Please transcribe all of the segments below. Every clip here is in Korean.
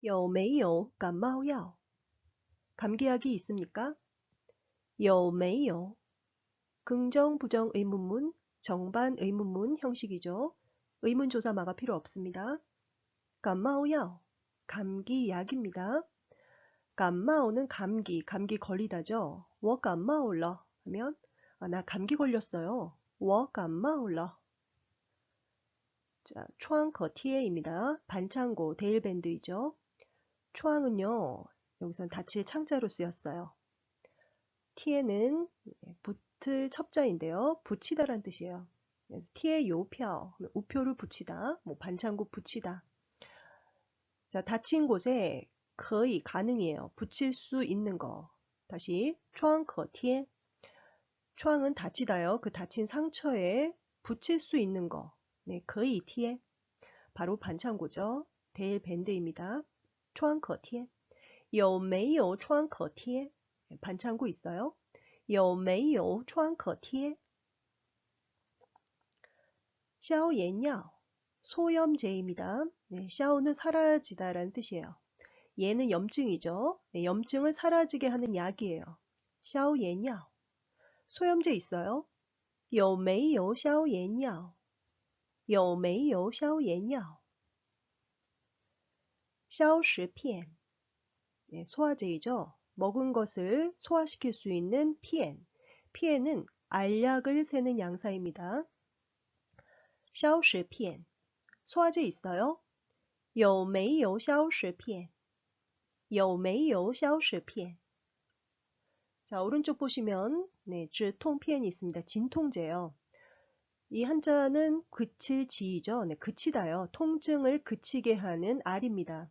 有没有感冒药? 감기약이 있습니까? 有没有 긍정, 부정 의문문, 정반 의문문 형식이죠. 의문조사마가 필요 없습니다. 感冒药 감기약입니다. 感冒는 감기, 감기 걸리다죠. 我感冒了 하면 아, 나 감기 걸렸어요. 我感冒了 자, 추앙커티에입니다. 반창고, 데일밴드이죠. 추앙은요, 여기선 다치의 창자로 쓰였어요. 티에는 붙을 첩자인데요. 붙이다란 뜻이에요. 티에 요표, 우표를 붙이다, 뭐 반창고 붙이다. 자, 다친 곳에 거의 가능이에요. 붙일 수 있는 거. 다시 추앙커티에. 추앙은 다치다요. 그 다친 상처에 붙일 수 있는 거. 네, 거의 티에. 바로 반창고죠. 데일 밴드입니다. 추앙커티에. 有没有创可贴? 반창고 있어요. 有没有创可贴? 消炎药 소염제입니다. 네, 샤오는 사라지다라는 뜻이에요. 얘는 염증이죠. 네, 염증을 사라지게 하는 약이에요. 消炎药 소염제 있어요. 有没有消炎药?有没有消炎药? 消食片 네, 소화제이죠. 먹은 것을 소화시킬 수 있는 피엔. 피엔은 알약을 세는 양사입니다. 消食片 소화제 있어요? 有没有消食片?有没有消食片? 자, 오른쪽 보시면 네, 止痛片이 있습니다. 진통제요. 이 한자는 그칠 지이죠. 네, 그치다요. 통증을 그치게 하는 알입니다.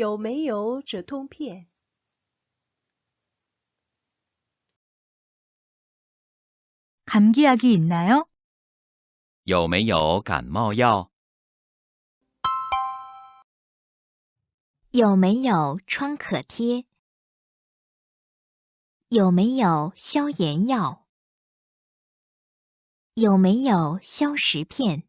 有没有止痛片?감기약이 있나요? 有没有感冒药？有没有创可贴？有没有消炎药？有没有消食片？